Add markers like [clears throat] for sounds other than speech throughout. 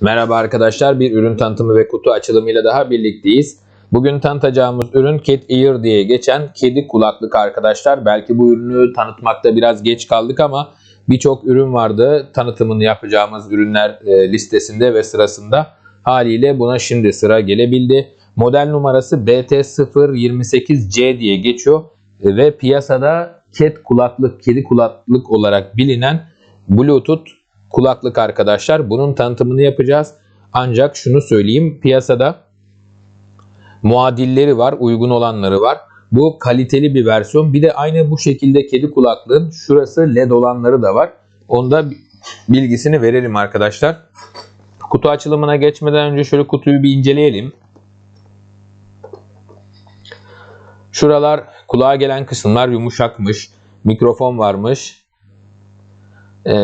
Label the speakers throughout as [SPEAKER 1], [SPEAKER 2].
[SPEAKER 1] Merhaba arkadaşlar, bir ürün tanıtımı ve kutu açılımıyla daha birlikteyiz. Bugün tanıtacağımız ürün Cat Ear diye geçen kedi kulaklık arkadaşlar. Belki bu ürünü tanıtmakta biraz geç kaldık ama birçok ürün vardı tanıtımını yapacağımız ürünler e, listesinde ve sırasında. Haliyle buna şimdi sıra gelebildi. Model numarası BT028C diye geçiyor E, ve piyasada cat kulaklık, kedi kulaklık olarak bilinen Bluetooth kulaklık arkadaşlar. Bunun tanıtımını yapacağız. Ancak şunu söyleyeyim piyasada muadilleri var, uygun olanları var. Bu kaliteli bir versiyon. Bir de aynı bu şekilde kedi kulaklığın şurası led olanları da var. Onda bilgisini verelim arkadaşlar. Kutu açılımına geçmeden önce şöyle kutuyu bir inceleyelim. Şuralar kulağa gelen kısımlar yumuşakmış. Mikrofon varmış. Ee,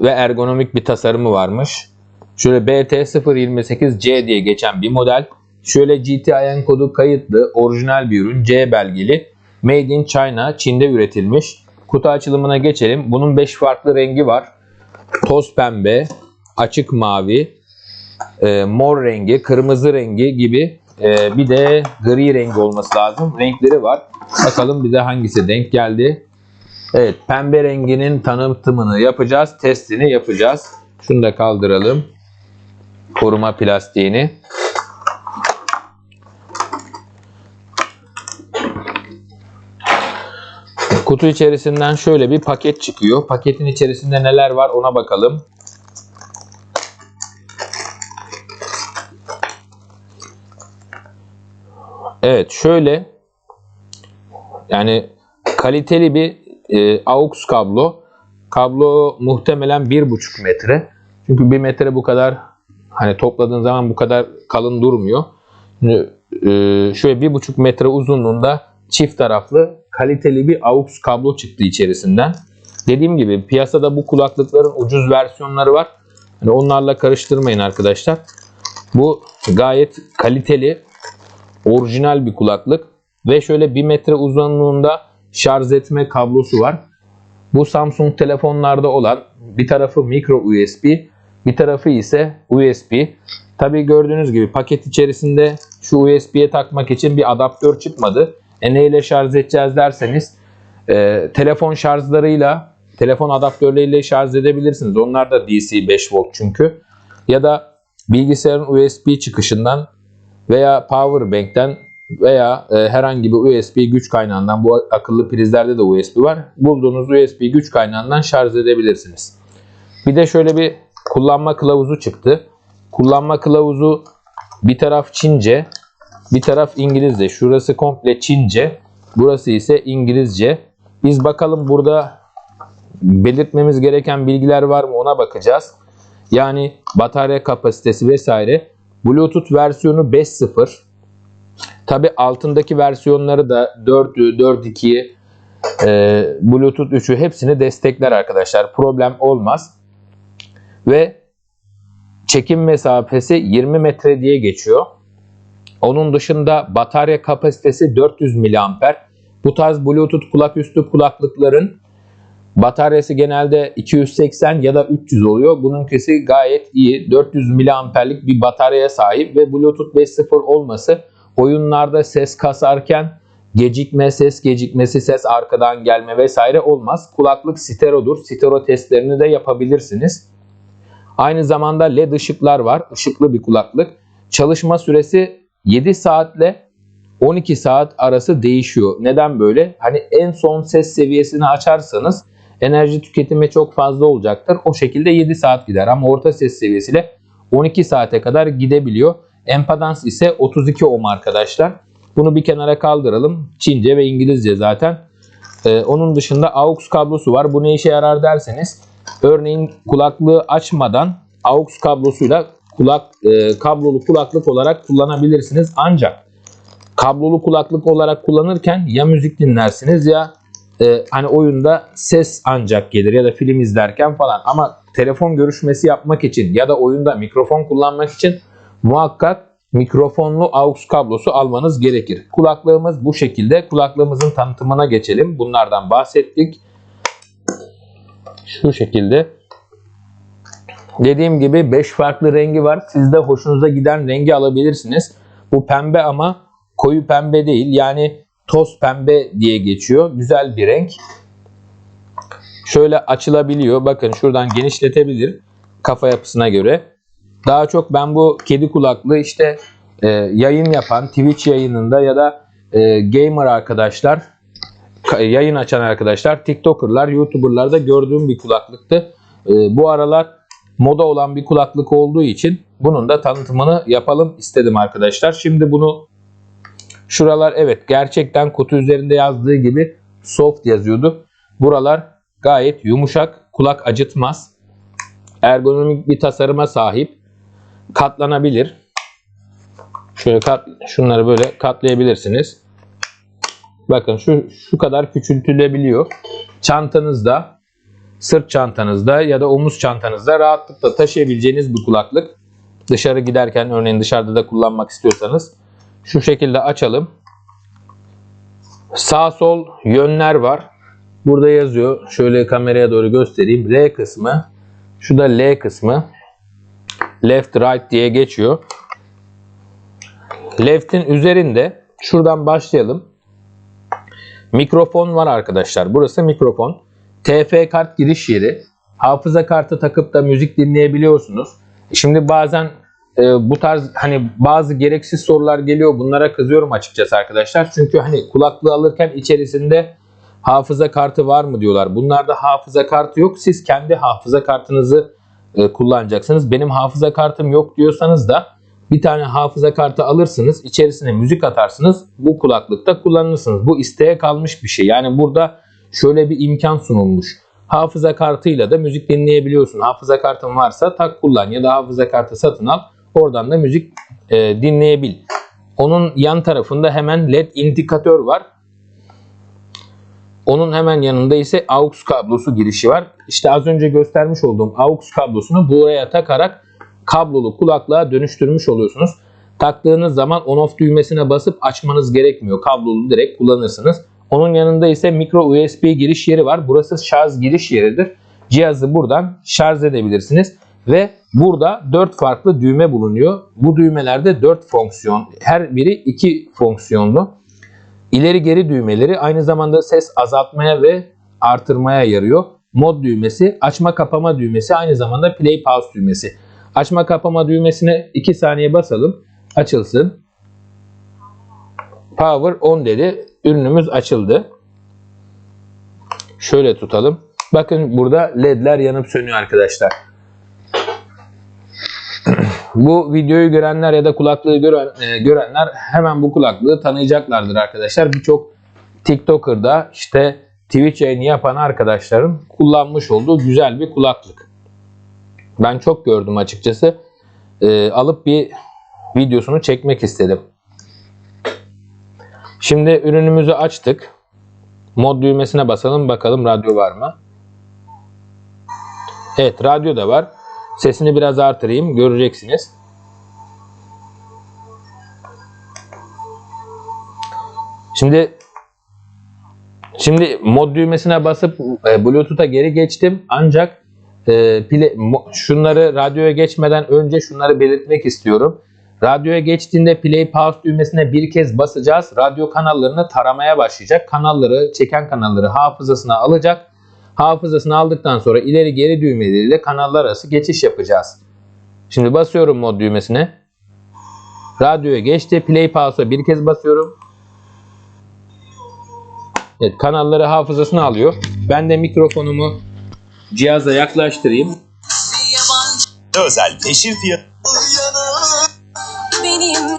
[SPEAKER 1] ve ergonomik bir tasarımı varmış. Şöyle BT028C diye geçen bir model. Şöyle GTIN kodu kayıtlı orijinal bir ürün C belgeli. Made in China Çin'de üretilmiş. Kutu açılımına geçelim. Bunun 5 farklı rengi var. Toz pembe, açık mavi, e, mor rengi, kırmızı rengi gibi e, bir de gri rengi olması lazım. Renkleri var. Bakalım bize hangisi denk geldi. Evet pembe renginin tanıtımını yapacağız. Testini yapacağız. Şunu da kaldıralım. Koruma plastiğini. Kutu içerisinden şöyle bir paket çıkıyor. Paketin içerisinde neler var ona bakalım. Evet şöyle yani kaliteli bir e, AUX kablo. Kablo muhtemelen 1,5 metre. Çünkü 1 metre bu kadar hani topladığın zaman bu kadar kalın durmuyor. Şimdi, e, şöyle 1,5 metre uzunluğunda çift taraflı kaliteli bir AUX kablo çıktı içerisinden. Dediğim gibi piyasada bu kulaklıkların ucuz versiyonları var. Hani onlarla karıştırmayın arkadaşlar. Bu gayet kaliteli, orijinal bir kulaklık ve şöyle 1 metre uzunluğunda şarj etme kablosu var. Bu Samsung telefonlarda olan bir tarafı micro USB, bir tarafı ise USB. Tabi gördüğünüz gibi paket içerisinde şu USB'ye takmak için bir adaptör çıkmadı. E neyle şarj edeceğiz derseniz e, telefon şarjlarıyla, telefon adaptörleriyle şarj edebilirsiniz. Onlar da DC 5 volt çünkü. Ya da bilgisayarın USB çıkışından veya power bank'ten veya e, herhangi bir USB güç kaynağından bu akıllı prizlerde de USB var. Bulduğunuz USB güç kaynağından şarj edebilirsiniz. Bir de şöyle bir kullanma kılavuzu çıktı. Kullanma kılavuzu bir taraf Çince, bir taraf İngilizce. Şurası komple Çince, burası ise İngilizce. Biz bakalım burada belirtmemiz gereken bilgiler var mı ona bakacağız. Yani batarya kapasitesi vesaire. Bluetooth versiyonu 5.0. Tabi altındaki versiyonları da 4'ü, 4.2'yi, e, Bluetooth 3'ü hepsini destekler arkadaşlar. Problem olmaz. Ve çekim mesafesi 20 metre diye geçiyor. Onun dışında batarya kapasitesi 400 mAh. Bu tarz Bluetooth kulaküstü kulaklıkların bataryası genelde 280 ya da 300 oluyor. Bununkisi gayet iyi. 400 mAh'lik bir bataryaya sahip ve Bluetooth 5.0 olması oyunlarda ses kasarken gecikme, ses gecikmesi, ses arkadan gelme vesaire olmaz. Kulaklık stereodur. Stereo testlerini de yapabilirsiniz. Aynı zamanda LED ışıklar var. Işıklı bir kulaklık. Çalışma süresi 7 saatle 12 saat arası değişiyor. Neden böyle? Hani en son ses seviyesini açarsanız enerji tüketimi çok fazla olacaktır. O şekilde 7 saat gider ama orta ses seviyesiyle 12 saate kadar gidebiliyor. Empedans ise 32 ohm arkadaşlar. Bunu bir kenara kaldıralım. Çince ve İngilizce zaten. Ee, onun dışında AUX kablosu var. Bu ne işe yarar derseniz örneğin kulaklığı açmadan AUX kablosuyla kulak e, kablolu kulaklık olarak kullanabilirsiniz. Ancak kablolu kulaklık olarak kullanırken ya müzik dinlersiniz ya e, hani oyunda ses ancak gelir ya da film izlerken falan. Ama telefon görüşmesi yapmak için ya da oyunda mikrofon kullanmak için muhakkak mikrofonlu AUX kablosu almanız gerekir. Kulaklığımız bu şekilde. Kulaklığımızın tanıtımına geçelim. Bunlardan bahsettik. Şu şekilde Dediğim gibi 5 farklı rengi var. Siz de hoşunuza giden rengi alabilirsiniz. Bu pembe ama koyu pembe değil. Yani toz pembe diye geçiyor. Güzel bir renk. Şöyle açılabiliyor. Bakın şuradan genişletebilir kafa yapısına göre. Daha çok ben bu kedi kulaklığı işte e, yayın yapan Twitch yayınında ya da e, gamer arkadaşlar ka- yayın açan arkadaşlar TikToker'lar, YouTuber'larda gördüğüm bir kulaklıktı. E, bu aralar moda olan bir kulaklık olduğu için bunun da tanıtımını yapalım istedim arkadaşlar. Şimdi bunu şuralar evet gerçekten kutu üzerinde yazdığı gibi soft yazıyordu. Buralar gayet yumuşak, kulak acıtmaz. Ergonomik bir tasarıma sahip. Katlanabilir. Şöyle kat, şunları böyle katlayabilirsiniz. Bakın şu şu kadar küçültülebiliyor. Çantanızda, sırt çantanızda ya da omuz çantanızda rahatlıkla taşıyabileceğiniz bir kulaklık. Dışarı giderken örneğin dışarıda da kullanmak istiyorsanız şu şekilde açalım. Sağ sol yönler var. Burada yazıyor. Şöyle kameraya doğru göstereyim. R kısmı, şu da L kısmı. Left right diye geçiyor. Left'in üzerinde şuradan başlayalım. Mikrofon var arkadaşlar. Burası mikrofon. TF kart giriş yeri. Hafıza kartı takıp da müzik dinleyebiliyorsunuz. Şimdi bazen e, bu tarz hani bazı gereksiz sorular geliyor. Bunlara kızıyorum açıkçası arkadaşlar. Çünkü hani kulaklığı alırken içerisinde hafıza kartı var mı diyorlar. Bunlarda hafıza kartı yok. Siz kendi hafıza kartınızı e, kullanacaksınız. Benim hafıza kartım yok diyorsanız da bir tane hafıza kartı alırsınız. içerisine müzik atarsınız. Bu kulaklıkta kullanırsınız. Bu isteğe kalmış bir şey. Yani burada şöyle bir imkan sunulmuş. Hafıza kartıyla da müzik dinleyebiliyorsun. Hafıza kartın varsa tak kullan ya da hafıza kartı satın al. Oradan da müzik e, dinleyebil. Onun yan tarafında hemen led indikatör var. Onun hemen yanında ise AUX kablosu girişi var. İşte az önce göstermiş olduğum AUX kablosunu buraya takarak kablolu kulaklığa dönüştürmüş oluyorsunuz. Taktığınız zaman on off düğmesine basıp açmanız gerekmiyor. Kablolu direkt kullanırsınız. Onun yanında ise micro USB giriş yeri var. Burası şarj giriş yeridir. Cihazı buradan şarj edebilirsiniz. Ve burada 4 farklı düğme bulunuyor. Bu düğmelerde 4 fonksiyon. Her biri 2 fonksiyonlu. İleri geri düğmeleri aynı zamanda ses azaltmaya ve artırmaya yarıyor. Mod düğmesi, açma kapama düğmesi aynı zamanda play pause düğmesi. Açma kapama düğmesine 2 saniye basalım. Açılsın. Power on dedi. Ürünümüz açıldı. Şöyle tutalım. Bakın burada ledler yanıp sönüyor arkadaşlar. Bu videoyu görenler ya da kulaklığı gören, e, görenler hemen bu kulaklığı tanıyacaklardır arkadaşlar. Birçok TikToker'da işte Twitch yayını yapan arkadaşların kullanmış olduğu güzel bir kulaklık. Ben çok gördüm açıkçası. E, alıp bir videosunu çekmek istedim. Şimdi ürünümüzü açtık. Mod düğmesine basalım bakalım radyo var mı? Evet radyo da var. Sesini biraz artırayım göreceksiniz. Şimdi şimdi mod düğmesine basıp e, Bluetooth'a geri geçtim. Ancak e, pile- şunları radyoya geçmeden önce şunları belirtmek istiyorum. Radyoya geçtiğinde play pause düğmesine bir kez basacağız. Radyo kanallarını taramaya başlayacak. Kanalları, çeken kanalları hafızasına alacak. Hafızasını aldıktan sonra ileri geri düğmeleriyle kanallar arası geçiş yapacağız. Şimdi basıyorum mod düğmesine. Radyoya geçti. Play pause'a bir kez basıyorum. Evet, kanalları hafızasına alıyor. Ben de mikrofonumu cihaza yaklaştırayım.
[SPEAKER 2] özel peşin fiyat
[SPEAKER 3] benim.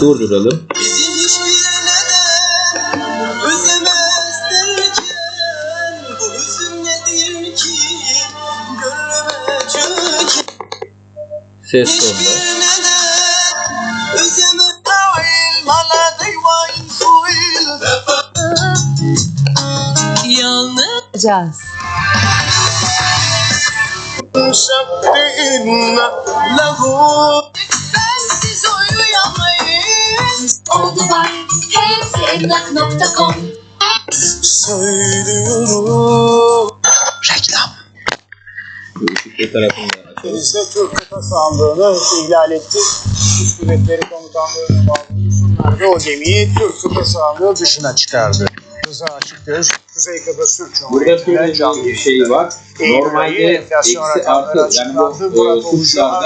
[SPEAKER 1] Durduralım.
[SPEAKER 3] Caz.
[SPEAKER 2] şabbinna lahu Bensiz uyuyamayız
[SPEAKER 3] Oldu var. Hepsi emlak.com.
[SPEAKER 2] söylüyorum. Reklam.
[SPEAKER 1] Da açalım.
[SPEAKER 3] Denizde Türk Kıta Sandığı'nı ihlal etti. Üst Kuvvetleri Komutanlığı'na bağlı unsurlar da o gemiyi Türk Kıta Sahanlığı dışına çıkardı. Rıza Açıkgöz, Kuzey Kıbrıs
[SPEAKER 1] Burada şöyle bir şey var. Normalde eksi artı yani bu e,
[SPEAKER 3] canlı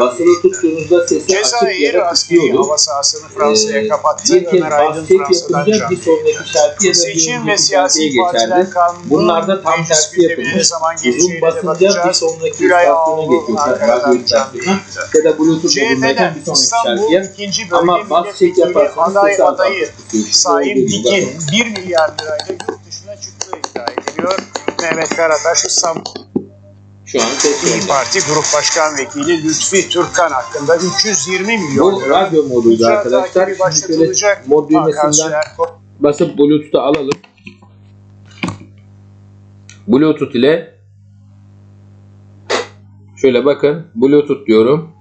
[SPEAKER 1] basılı
[SPEAKER 3] yayında.
[SPEAKER 1] tuttuğunuzda sesi açık yere
[SPEAKER 3] askeri
[SPEAKER 1] tutuyordu.
[SPEAKER 3] hava sahasını Fransa'ya
[SPEAKER 1] Ee,
[SPEAKER 3] kapattı.
[SPEAKER 1] bir kez basket
[SPEAKER 3] Fransa'dan
[SPEAKER 1] yapınca
[SPEAKER 3] canlı
[SPEAKER 1] bir sonraki şarkı ya da bir
[SPEAKER 3] Seçim ve
[SPEAKER 1] önceki
[SPEAKER 3] siyasi
[SPEAKER 1] şarkıya geçerdi.
[SPEAKER 3] kanunu
[SPEAKER 1] Bunlarda tam tersi yapılmış. Uzun basınca bir sonraki
[SPEAKER 3] Gülay
[SPEAKER 1] istasyona
[SPEAKER 3] Ağoğlu
[SPEAKER 1] geçiyor.
[SPEAKER 3] Ankara'dan
[SPEAKER 1] Radyo
[SPEAKER 3] canlı yayında.
[SPEAKER 1] ya da Bluetooth modundayken bir sonraki şarkıya.
[SPEAKER 3] 2.
[SPEAKER 1] Ama bas çek
[SPEAKER 3] milletvekili
[SPEAKER 1] yaparsanız sesi olduğu gibi
[SPEAKER 3] Dikin
[SPEAKER 1] bakın.
[SPEAKER 3] 1 milyar lirayla yurt çıktığı ediliyor. Mehmet Karataş İstanbul
[SPEAKER 1] Şu an
[SPEAKER 3] İyi. Parti Grup Başkan Vekili Lütfi Türkan hakkında 320 milyon
[SPEAKER 1] Bu
[SPEAKER 3] lira
[SPEAKER 1] radyo moduydu
[SPEAKER 3] icra
[SPEAKER 1] arkadaşlar.
[SPEAKER 3] takibi
[SPEAKER 1] Şimdi şöyle
[SPEAKER 3] başlatılacak.
[SPEAKER 1] mod düğmesinden
[SPEAKER 3] Hakan
[SPEAKER 1] basıp Bluetooth'u alalım. Bluetooth ile şöyle bakın Bluetooth diyorum.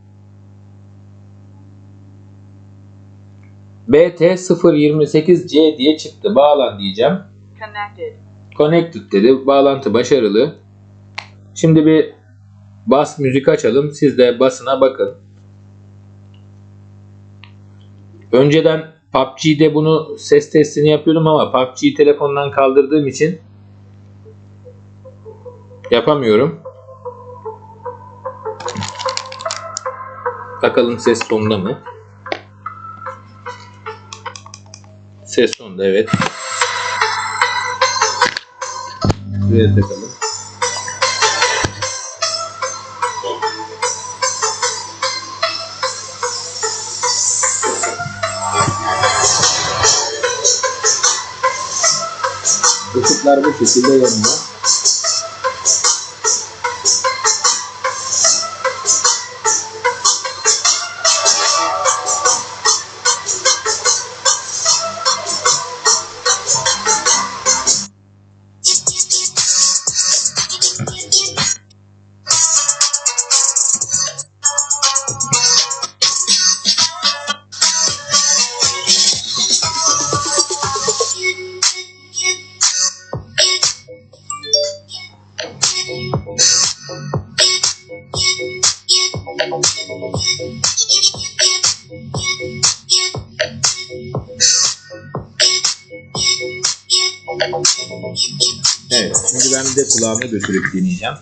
[SPEAKER 1] BT028C diye çıktı. Bağlan diyeceğim.
[SPEAKER 4] Connected.
[SPEAKER 1] Connected dedi. Bağlantı başarılı. Şimdi bir bas müzik açalım. Siz de basına bakın. Önceden PUBG'de bunu ses testini yapıyordum ama PUBG'yi telefondan kaldırdığım için yapamıyorum. Bakalım ses sonunda mı? Ses sonunda evet. Şuraya takalım. Işıklar bu şekilde yanıyor. Evet, şimdi ben de kulağıma götürüp deneyeceğim.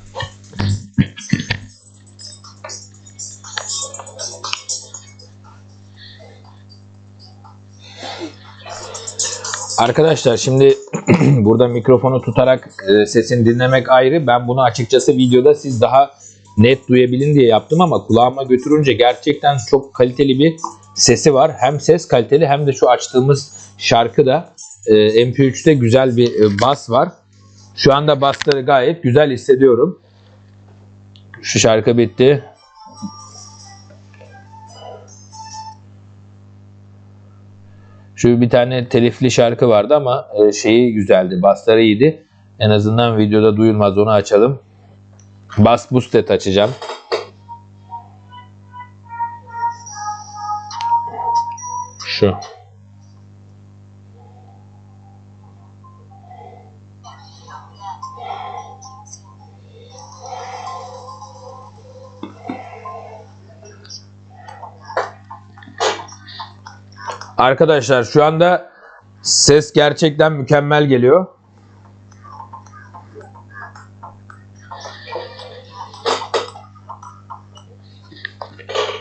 [SPEAKER 1] Arkadaşlar şimdi [clears throat] burada mikrofonu tutarak e, sesini dinlemek ayrı. Ben bunu açıkçası videoda siz daha net duyabilin diye yaptım ama kulağıma götürünce gerçekten çok kaliteli bir sesi var. Hem ses kaliteli hem de şu açtığımız şarkıda e, MP3'te güzel bir e, bas var. Şu anda basları gayet güzel hissediyorum. Şu şarkı bitti. Şu bir tane telifli şarkı vardı ama e, şeyi güzeldi. Basları iyiydi. En azından videoda duyulmaz onu açalım. Bas boosted açacağım. Şu. Arkadaşlar şu anda ses gerçekten mükemmel geliyor.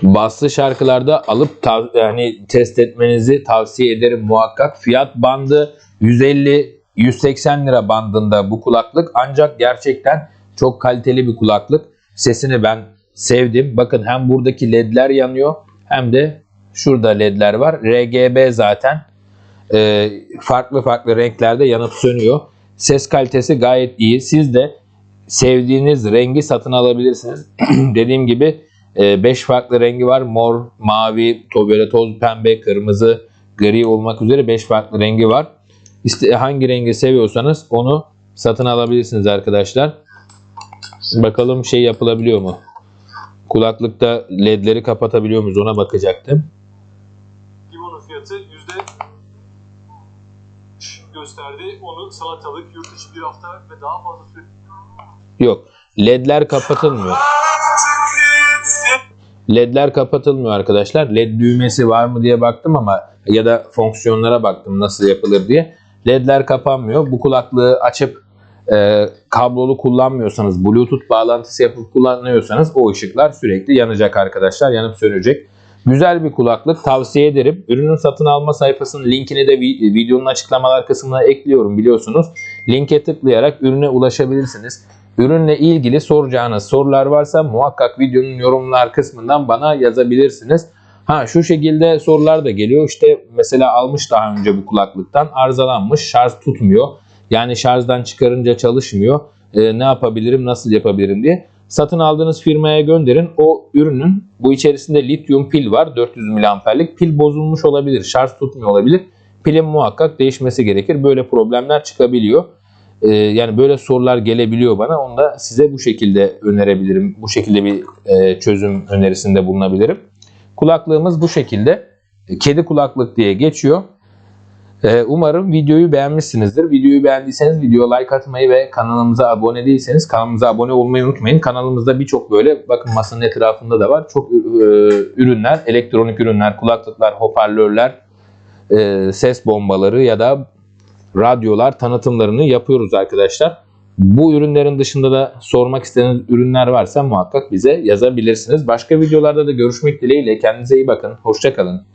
[SPEAKER 1] Baslı şarkılarda alıp yani test etmenizi tavsiye ederim muhakkak. Fiyat bandı 150-180 lira bandında bu kulaklık ancak gerçekten çok kaliteli bir kulaklık. Sesini ben sevdim. Bakın hem buradaki ledler yanıyor hem de şurada ledler var. RGB zaten Ee, farklı farklı renklerde yanıp sönüyor. Ses kalitesi gayet iyi. Siz de sevdiğiniz rengi satın alabilirsiniz. [clears throat] Dediğim gibi 5 farklı rengi var. Mor, mavi, to böyle toz pembe, kırmızı, gri olmak üzere 5 farklı rengi var. İşte hangi rengi seviyorsanız onu satın alabilirsiniz arkadaşlar. Bakalım şey yapılabiliyor mu? Kulaklıkta ledleri kapatabiliyor muyuz ona bakacaktım.
[SPEAKER 5] Fiyatı yüzde
[SPEAKER 4] gösterdi. Onu salatalık, yurt dışı bir hafta ve daha fazla süre
[SPEAKER 1] Yok. LED'ler kapatılmıyor. LED'ler kapatılmıyor arkadaşlar. LED düğmesi var mı diye baktım ama ya da fonksiyonlara baktım nasıl yapılır diye. LED'ler kapanmıyor. Bu kulaklığı açıp e, kablolu kullanmıyorsanız, Bluetooth bağlantısı yapıp kullanıyorsanız o ışıklar sürekli yanacak arkadaşlar. Yanıp sönecek. Güzel bir kulaklık tavsiye ederim. Ürünün satın alma sayfasının linkini de vi- videonun açıklamalar kısmına ekliyorum biliyorsunuz. Linke tıklayarak ürüne ulaşabilirsiniz. Ürünle ilgili soracağınız sorular varsa muhakkak videonun yorumlar kısmından bana yazabilirsiniz. Ha şu şekilde sorular da geliyor. İşte mesela almış daha önce bu kulaklıktan arızalanmış, şarj tutmuyor. Yani şarjdan çıkarınca çalışmıyor. Ee, ne yapabilirim, nasıl yapabilirim diye. Satın aldığınız firmaya gönderin. O ürünün bu içerisinde lityum pil var. 400 miliamperlik. Pil bozulmuş olabilir, şarj tutmuyor olabilir. Pilin muhakkak değişmesi gerekir. Böyle problemler çıkabiliyor. Ee, yani böyle sorular gelebiliyor bana. Onu da size bu şekilde önerebilirim. Bu şekilde bir e, çözüm önerisinde bulunabilirim. Kulaklığımız bu şekilde. Kedi kulaklık diye geçiyor. Ee, Umarım videoyu beğenmişsinizdir. Videoyu beğendiyseniz videoya like atmayı ve kanalımıza abone değilseniz kanalımıza abone olmayı unutmayın. Kanalımızda birçok böyle bakın masanın etrafında da var. Çok e, ürünler, elektronik ürünler, kulaklıklar, hoparlörler, e, ses bombaları ya da radyolar tanıtımlarını yapıyoruz arkadaşlar. Bu ürünlerin dışında da sormak istediğiniz ürünler varsa muhakkak bize yazabilirsiniz. Başka videolarda da görüşmek dileğiyle. Kendinize iyi bakın. Hoşçakalın.